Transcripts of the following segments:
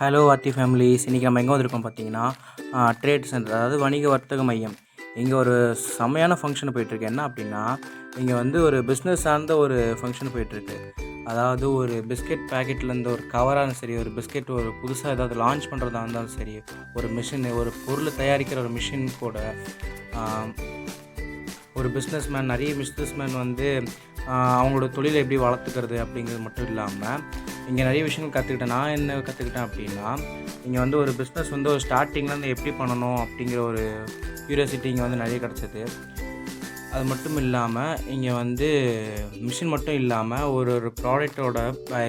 Hello Aarthi families இன்றைக்கி நம்ம எங்கே வந்திருக்கோம் பார்த்தீங்கன்னா ட்ரேட் சென்டர் அதாவது வணிக வர்த்தக மையம். இங்கே ஒரு செம்மையான ஃபங்க்ஷன் போயிட்டுருக்கு என்ன அப்படின்னா இங்கே வந்து ஒரு பிஸ்னஸ் சார்ந்த ஒரு ஃபங்க்ஷன் போயிட்டுருக்கு அதாவது ஒரு பிஸ்கெட் பேக்கெட்லேருந்து ஒரு கவராக சரி ஒரு பிஸ்கெட் ஒரு புதுசாக ஏதாவது லான்ச் பண்ணுறதா இருந்தாலும் சரி ஒரு மிஷின் ஒரு பொருள் தயாரிக்கிற ஒரு மிஷின் கூட ஒரு பிஸ்னஸ் மேன் நிறைய பிஸ்னஸ் மேன் வந்து அவங்களோட தொழிலை எப்படி வளர்த்துக்கிறது அப்படிங்கிறது மட்டும் இல்லாமல் இங்கே நிறைய விஷயங்கள் கற்றுக்கிட்டேன் நான் என்ன கற்றுக்கிட்டேன் அப்படின்னா இங்கே வந்து ஒரு பிஸ்னஸ் வந்து ஒரு ஸ்டார்டிங்லேருந்து எப்படி பண்ணணும் அப்படிங்கிற ஒரு க்யூரியாசிட்டி இங்கே வந்து நிறைய கிடச்சிது. அது மட்டும் இல்லாமல் இங்கே வந்து மிஷின் மட்டும் இல்லாமல் ஒரு ஒரு ப்ராடக்டோட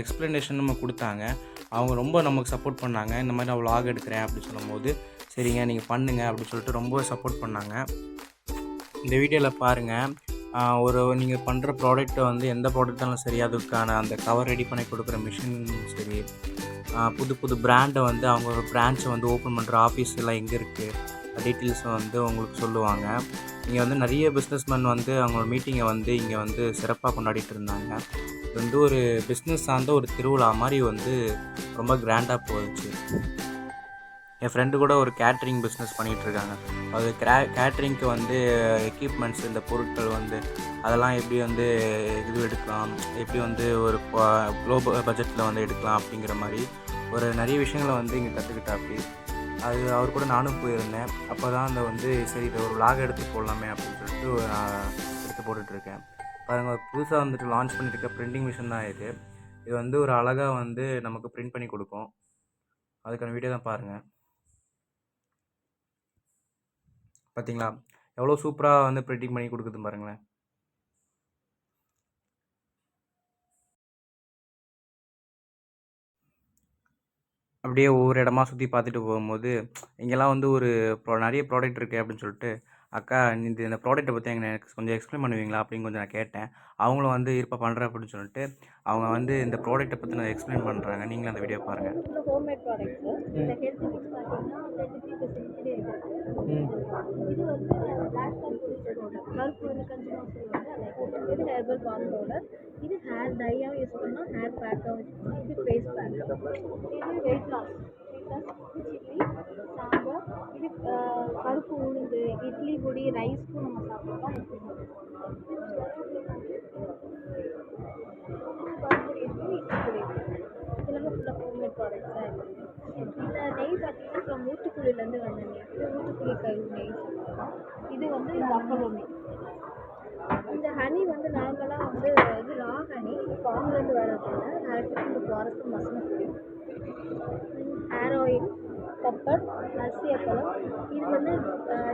எக்ஸ்ப்ளனேஷன் நம்ம கொடுத்தாங்க. அவங்க ரொம்ப நமக்கு சப்போர்ட் பண்ணாங்க. இந்த மாதிரி நான் vlog எடுக்கிறேன் அப்படின்னு சொல்லும்போது சரிங்க நீங்கள் பண்ணுங்கள் அப்படின்னு சொல்லிட்டு ரொம்ப சப்போர்ட் பண்ணாங்க. இந்த வீடியோவில் பாருங்கள் ஒரு நீங்கள் பண்ணுற ப்ராடக்ட்டை வந்து எந்த ப்ராடக்ட்டாலும் சரி அதுக்கான அந்த கவர் ரெடி பண்ணி கொடுக்குற மிஷின் சரி. புது புது பிராண்டை வந்து அவங்க பிரான்ச்சை வந்து ஓப்பன் பண்ணுற ஆஃபீஸ் எல்லாம் எங்கே இருக்குது டீட்டெயில்ஸை வந்து உங்களுக்கு சொல்லுவாங்க. இங்கே வந்து நிறைய பிஸ்னஸ்மேன் வந்து அவங்களோட மீட்டிங்கை வந்து இங்கே வந்து சிறப்பாக கொண்டாடிட்டு இருந்தாங்க. இது வந்து ஒரு பிஸ்னஸ் சார்ந்த ஒரு திருவிழா மாதிரி வந்து ரொம்ப கிராண்டாக போச்சு. என் ஃப்ரெண்டு கூட ஒரு கேட்ரிங் பிஸ்னஸ் பண்ணிகிட்ருக்காங்க அது கிரா கேட்ரிங்க்கு வந்து எக்யூப்மெண்ட்ஸ் இந்த பொருட்கள் வந்து அதெல்லாம் எப்படி வந்து இது எடுக்கலாம் எப்படி வந்து ஒரு லோ பட்ஜெட்டில் வந்து எடுக்கலாம் அப்படிங்கிற மாதிரி ஒரு நிறைய விஷயங்களை வந்து இங்கே கற்றுக்கிட்டாப்பி அது அவர் கூட நானும் போயிருந்தேன். அப்போ தான் அந்த வந்து சரி இதை ஒரு vlog எடுத்து போடலாமே அப்படின்னு சொல்லிட்டு நான் எடுத்து போட்டுட்ருக்கேன். பாருங்க புதுசாக வந்துட்டு லான்ச் பண்ணியிருக்க பிரிண்டிங் மிஷின் தான் இது. இது வந்து ஒரு அழகாக வந்து நமக்கு பிரிண்ட் பண்ணி கொடுக்கும். அதுக்கான வீடியோ தான் பாருங்கள் பார்த்தீங்களா எவ்வளோ சூப்பராக வந்து பிரிண்டிங் பண்ணி கொடுக்குது பாருங்களேன். அப்படியே ஒவ்வொரு இடமா சுற்றி பார்த்துட்டு போகும்போது இங்கெல்லாம் வந்து ஒரு ப்ரோ நிறைய ப்ராடக்ட் இருக்குது அப்படின்னு சொல்லிட்டு அக்கா இந்த இந்த ப்ராடக்ட்டை பற்றி எங்க எனக்கு கொஞ்சம் எக்ஸ்பிளைன் பண்ணுவீங்களா? அப்படின்னு கொஞ்சம் நான் கேட்டேன். அவங்களும் வந்து இருப்பா பண்ணுறேன் அப்படின்னு சொல்லிட்டு அவங்க வந்து இந்த ப்ராடக்ட்டை பற்றி நான் எக்ஸ்பிளைன் பண்ணுறாங்க நீங்களும் அந்த வீடியோ பாருங்கள் இது ஹோம்மேட் ப்ராடக்ட்ஸு இந்த ஹெல்த் மிக்ஸ் பார்த்தீங்கன்னா டுவெண்ட்டி த்ரீ பர்சன்ட் இருக்குது இது வந்து பிளாக் கார் பொரிச்ச பவுடர் கருப்பு இருக்கன்னு சொல்லுவாங்க. லைக் இது ஹெர்பல் பால் பவுடர் இது ஹேர் டையாகவும் யூஸ் பண்ணலாம். ஹேர் பேக்காகவும் யூஸ் பண்ணலாம். இது ஃபேஸ் பேக் இது weight loss weight loss chilli sambar இது பருப்பு கருப்பு உளுந்து இட்லி பொடி ரைஸ்க்கும் நம்ம சாப்பிடலாம் பால்பொடி இருக்குது இட்லி பொடி இருக்குது இதெல்லாமே ஃபுல்லாக ஹோம்மேட் ப்ராடக்ட்ஸாக இருக்குது இந்த நெய் பார்த்தீங்கன்னா அப்புறம் ஊட்டுக்குழிலேருந்து வந்த நெய் இது மூட்டுக்குழி கல் நெய் இது வந்து பஃபலோ நெய். இந்த ஹனி வந்து நார்மலாக வந்து இது ரா ஹனி ஃபார்ம்லேருந்து வரதில்ல டேரெக்டாக இந்த ஃபாரஸ்ட் மசன ஆயில் பெப்பர் அரிசி அப்பளம் இது வந்து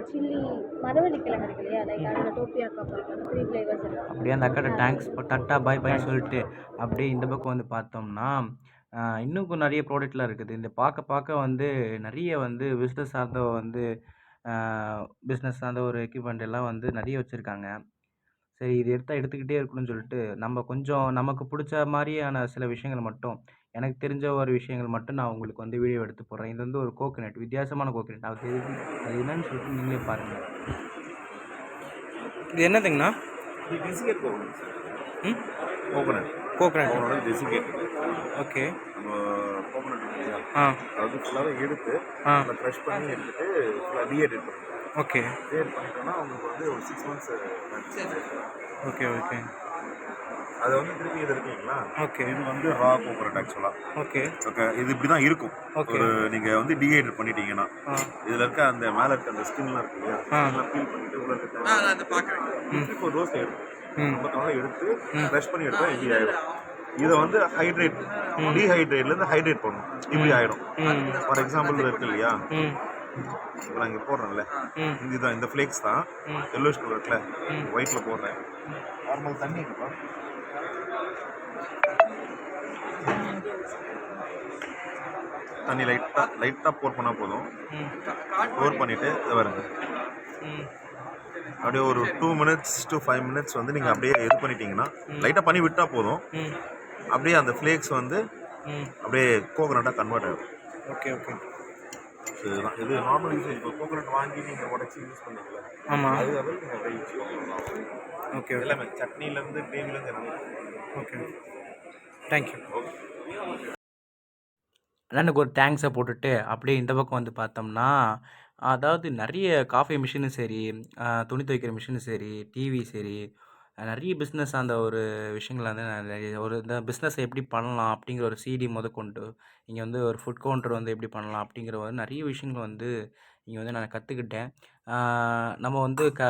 சில்லி மரவள்ளி கிழங்கு இருக்கு இல்லையா? லைக் அதில் டோப்பியாக்கா பார்க்கணும் த்ரீ ஃப்ளேவர்ஸ் இருக்குது அப்படியே அந்த அக்காட்ட தேங்க்ஸ் டட்டா பாய் பாய் சொல்லிட்டு அப்படியே இந்த பக்கம் வந்து பார்த்தோம்னா இன்னும் நிறைய ப்ராடக்ட்லாம் இருக்குது. இந்த பார்க்க பார்க்க வந்து நிறைய வந்து பிஸ்னஸ் சார்ந்த வந்து பிஸ்னஸ் சார்ந்த ஒரு எக்யூப்மெண்ட் எல்லாம் வந்து நிறைய வச்சுருக்காங்க. சரி இது எடுத்தால் எடுத்துக்கிட்டே இருக்கணும்னு சொல்லிட்டு நம்ம கொஞ்சம் நமக்கு பிடிச்ச மாதிரியான சில விஷயங்கள் மட்டும் எனக்கு தெரிஞ்ச ஒரு விஷயங்கள் மட்டும் நான் உங்களுக்கு வந்து வீடியோ எடுத்து போடுறேன். இது வந்து ஒரு கோகனட் வித்தியாசமான கோகனட் அது அது என்னன்னு சொல்லிட்டு நீங்களே பாருங்கள் இது என்னதுங்கண்ணா? இது கோகனட் ம்? Coconut coconut coconut desiccate okay. Coconut இல்லையா ஆ. அதாவது ஃபுல்லாகவே எடுத்து ஆ. அதை க்ரஷ் பண்ணி எடுத்துட்டு ஃபுல்லாக டீஹைட்ரேட் பண்ணுவோம். ஓகே. டீஹைட் பண்ணிட்டோம்னா உங்களுக்கு வந்து ஒரு சிக்ஸ் மந்த்ஸ் ஓகே ஓகே. அதை வந்து திருப்பி இது இருக்கீங்களா? ஓகே. இது வந்து ரா கோகனட் ஆக்சுவலாக ஓகே. ஓகே. இது இப்படி தான் இருக்கும். ஒரு நீங்கள் வந்து டீஹைட்ரேட் பண்ணிட்டீங்கன்னா இதில் இருக்க அந்த மேலே இருக்க அந்த ஸ்கின்லாம் இருக்கு இல்லையா. அதெல்லாம் ஃபீல் பண்ணிட்டு உள்ள இருக்க திருப்பி ஒரு ரோஸ் எடுத்து ம். ஐம்பத்தொன்னு எடுத்து க்ரஷ் பண்ணி எடுத்தா இப்படி ஆயிடும். இதை வந்து ஹைட்ரேட் டீஹைட்ரேட்லேருந்து ஹைட்ரேட் பண்ணும் இப்படி ஆயிடும். ஃபார் எக்ஸாம்பிள் இருக்கு இல்லையா? இப்போ நான் இங்கே போடுறேன்ல. ம். இதுதான் இந்த ஃப்ளேக்ஸ் தான். எல்லோஷ் கலர் இருக்குல்ல ம். ஒயிட்டில் போடுறேன். நார்மல் தண்ணி இருக்குப்பா. தண்ணி லைட்டாக லைட்டாக போர் பண்ணால் போதும். போர் பண்ணிவிட்டு இதை வருங்க அப்படியே ஒரு two minutes to five minutes வந்து நீங்கள் அப்படியே இது பண்ணிட்டீங்கன்னா லைட்டாக பண்ணி விட்டால் போதும். அப்படியே அந்த ஃப்ளேக்ஸ் வந்து அப்படியே கோகனட்டாக கன்வெர்ட் ஆகும் ஓகே ஓகே இதுதான். இது நார்மல் யூஸ் இப்போ கோகனட் வாங்கி நீங்கள் உடச்சி யூஸ் பண்ணீங்களா ஆமாம் அது வந்து நீங்கள் அப்படியே யூஸ் பண்ணலாம் ஓகே ஓகே. எல்லாமே சட்னிலேருந்து கிரேவிலேருந்து எல்லாமே. ஓகே. தேங்க்யூ அண்ணனுக்கு ஒரு தேங்க்ஸை போட்டுட்டு அப்படியே இந்த பக்கம் வந்து பார்த்தோம்னா அதாவது நிறைய காஃபி மிஷினும் சரி துணி துவைக்கிற மிஷினும் சரி டிவி சரி நிறைய பிஸ்னஸ் அந்த ஒரு விஷயங்கள் வந்து நான் நிறைய ஒரு இந்த பிஸ்னஸை எப்படி பண்ணலாம் அப்படிங்கிற ஒரு சிடி முதற்கொண்டு இங்கே வந்து ஒரு ஃபுட் கவுண்டர் வந்து எப்படி பண்ணலாம் அப்படிங்கிற ஒரு நிறைய விஷயங்கள் வந்து இங்கே வந்து நான் கற்றுக்கிட்டேன் நம்ம வந்து க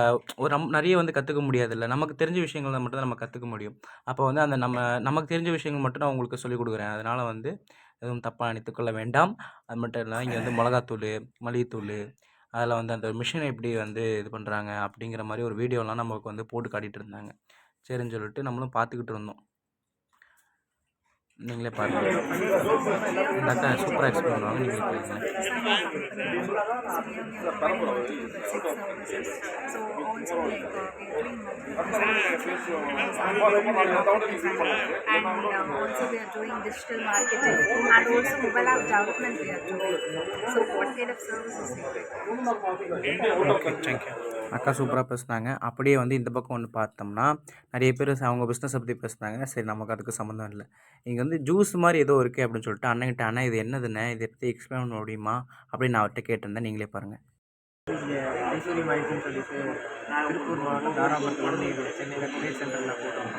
ஒரு நம் நிறைய வந்து கற்றுக்க முடியாதுல்ல. நமக்கு தெரிஞ்ச விஷயங்கள மட்டும் தான் நம்ம கற்றுக்க முடியும். அப்போ வந்து அந்த நம்ம நமக்கு தெரிஞ்ச விஷயங்கள் மட்டும் நான் உங்களுக்கு சொல்லிக் கொடுக்குறேன். அதனால் வந்து எதுவும் தப்பாக நினைத்துக்கொள்ள வேண்டாம். அது மட்டும் இல்லாமல் இங்கே வந்து மிளகாத்தூள் மல்லிகைத்தூள் அதில் வந்து அந்த மிஷினை எப்படி வந்து இது பண்ணுறாங்க அப்படிங்கிற மாதிரி ஒரு வீடியோலாம் நமக்கு வந்து போட்டு காட்டிகிட்டு இருந்தாங்க. சரின்னு சொல்லிட்டு நம்மளும் பார்த்துக்கிட்டு இருந்தோம். நீங்களே பாருங்கள் இந்த அக்கா சூப்பராக எக்ஸ்பிளைன் பண்ணுவாங்க நீங்கள் கேளுங்க and uh, also we are doing digital marketing and also mobile app development we are doing. So what kind of services you provide? Okay thank you அக்கா சூப்பராக பேசுனாங்க. அப்படியே வந்து இந்த பக்கம் ஒன்று பார்த்தோம்னா நிறைய பேர் அவங்க பிஸ்னஸை பற்றி பேசுனாங்க. சரி நமக்கு அதுக்கு சம்மந்தம் இல்லை. இங்கே வந்து ஜூஸ் மாதிரி ஏதோ இருக்குது அப்படின்னு சொல்லிட்டு அண்ணன்கிட்ட அண்ணா இது என்னதுண்ணே? இதை பற்றி எக்ஸ்பிளைன் பண்ண முடியுமா? அப்படின்னு நான் அவர்கிட்ட கேட்டிருந்தேன். நீங்களே பாருங்கள் ஐஸ்வர்யம் மைல்ஸ்னு சொல்லிட்டு திருப்பூர் மாவட்டம் தாராபுரத்தில் வந்து இது சென்னையில் கொரியர் சென்டரில் போட்டோம்.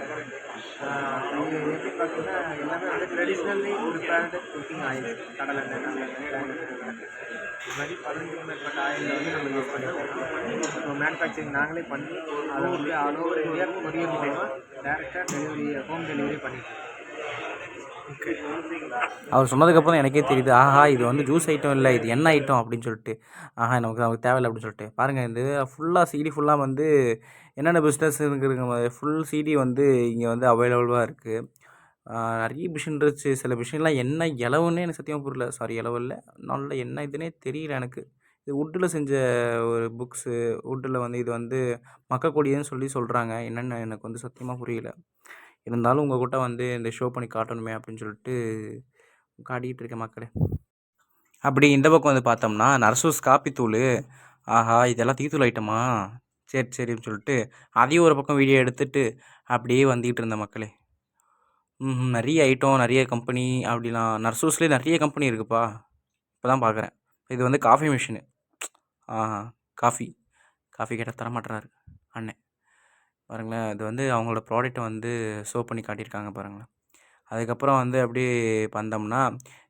இது எப்படி பார்த்தீங்கன்னா எல்லாமே வந்து ட்ரெடிஷ்னல்லி ப்ரிப்பேர்டு குக்கிங் ஆயில் கடலை இது மாதிரி பதினஞ்சு மேற்பட்ட ஆயிலில் வந்து நம்ம யூஸ் பண்ணியிருக்கோம் மேனுஃபேக்சரிங் நாங்களே பண்ணி அதை வந்து ஆல் ஓவர் இந்தியா கொரியர் மூலமாக டேரெக்டாக டெலிவரி ஹோம் டெலிவரி பண்ணிட்டு அவர் சொன்னதுக்கப்புறம் எனக்கே தெரியுது ஆஹா இது வந்து ஜூஸ் ஐட்டம் இல்லை இது என்ன ஐட்டம் அப்படின்னு சொல்லிட்டு. ஆஹா நமக்கு நமக்கு தேவையில்லை அப்படின்னு சொல்லிட்டு. பாருங்கள் இது ஃபுல்லாக சிடி ஃபுல்லாக வந்து என்னென்ன பிஸ்னஸ் இருக்குங்கிற ஃபுல் சிடி வந்து இங்கே வந்து அவைலபிளாக இருக்குது நிறைய மிஷின் இருந்துச்சு. சில மிஷின்லாம் என்ன இலவுன்னே எனக்கு சத்தியமாக புரியல. சாரி இலவு இல்லை. நல்ல என்ன இதுன்னே தெரியல எனக்கு. இது வுட்டில் செஞ்ச ஒரு புக்ஸு வுட்டில் வந்து இது வந்து மக்கக்கூடியதுன்னு சொல்லி சொல்கிறாங்க என்னென்னு எனக்கு வந்து சத்தியமாக புரியல. இருந்தாலும் உங்கள் கிட்ட வந்து இந்த ஷோ பண்ணி காட்டணுமே அப்படின்னு சொல்லிட்டு காட்டிக்கிட்டு இருக்கேன் மக்களே. அப்படி இந்த பக்கம் வந்து பார்த்தோம்னா நர்சூஸ் காப்பித்தூள் ஆஹா இதெல்லாம் தீத்தூள் ஐட்டமா? சரி சரின்னு சொல்லிட்டு அதையும் ஒரு பக்கம் வீடியோ எடுத்துட்டு அப்படியே வந்துக்கிட்டு இருந்த மக்களே. ம் நிறைய ஐட்டம் நிறைய கம்பெனி அப்படிலாம். நர்சூஸ்லேயே நிறைய கம்பெனி இருக்குப்பா. இப்போ தான் பார்க்குறேன் இது வந்து காஃபி மிஷினு. ஆஹா காஃபி. காஃபி கேட்டால் தரமாட்டுறாரு அண்ணன். பாருங்களேன். அது வந்து அவங்களோட ப்ராடக்ட்டை வந்து ஷோ பண்ணி காட்டியிருக்காங்க பாருங்களேன். அதுக்கப்புறம் வந்து அப்படியே வந்தோம்னா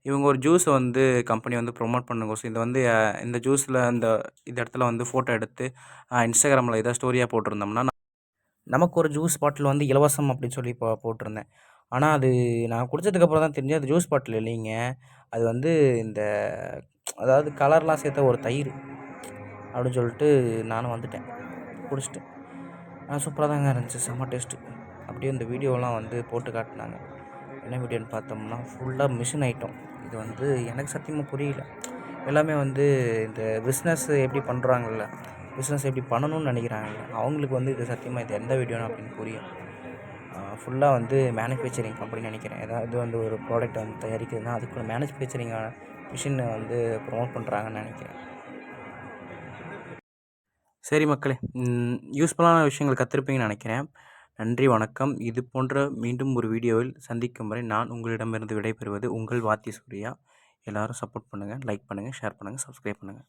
இவங்க ஒரு ஜூஸை வந்து கம்பெனி வந்து ப்ரொமோட் பண்ணுங்கோசம் இது வந்து இந்த ஜூஸில் இந்த இந்த இடத்துல வந்து ஃபோட்டோ எடுத்து இன்ஸ்டாகிராமில் ஏதாவது ஸ்டோரியாக போட்டிருந்தோம்னா நமக்கு ஒரு ஜூஸ் பாட்டில் வந்து இலவசம் அப்படின்னு சொல்லி இப்போ போட்டிருந்தேன். ஆனால் அது நான் குடித்ததுக்கப்புறம் தான் தெரிஞ்சு அது ஜூஸ் பாட்டில் இல்லைங்க. அது வந்து இந்த அதாவது கலர்லாம் சேர்த்த ஒரு தயிர் அப்படின்னு சொல்லிட்டு நானும் வந்துட்டேன். குடிச்சிட்டு சூப்பராக தாங்க இருந்துச்சு. செம்ம டேஸ்ட்டு அப்படியே இந்த வீடியோலாம் வந்து போட்டு காட்டினாங்க. என்ன வீடியோன்னு பார்த்தோம்னா ஃபுல்லாக மிஷின் ஐட்டம் இது வந்து எனக்கு சத்தியமாக புரியல. எல்லாமே வந்து இந்த பிஸ்னஸ் எப்படி பண்ணுறாங்கல்ல பிஸ்னஸ் எப்படி பண்ணணும்னு நினைக்கிறாங்கல்ல அவங்களுக்கு வந்து இது சத்தியமாக இது எந்த வீடியோன்னு அப்படின்னு புரியும் ஃபுல்லாக வந்து மேனுஃபேக்சரிங் கம்பெனி நினைக்கிறேன். ஏதாவது வந்து ஒரு ப்ராடக்ட் வந்து தயாரிக்கிறதுனா அதுக்குள்ள மேனுஃபேக்சரிங்கான மிஷினை வந்து ப்ரொமோட் பண்ணுறாங்கன்னு நினைக்கிறேன். சரி மக்களே யூஸ்ஃபுல்லான விஷயங்கள் கற்றுருப்பீங்கன்னு நினைக்கிறேன். நன்றி வணக்கம். இது போன்ற மீண்டும் ஒரு வீடியோவில் சந்திக்கும் வரை நான் உங்களிடமிருந்து விடைபெறுவது உங்கள் வாத்தி சூர்யா. எல்லாரும் சப்போர்ட் பண்ணுங்கள் லைக் பண்ணுங்கள் ஷேர் பண்ணுங்கள் சப்ஸ்கிரைப் பண்ணுங்கள்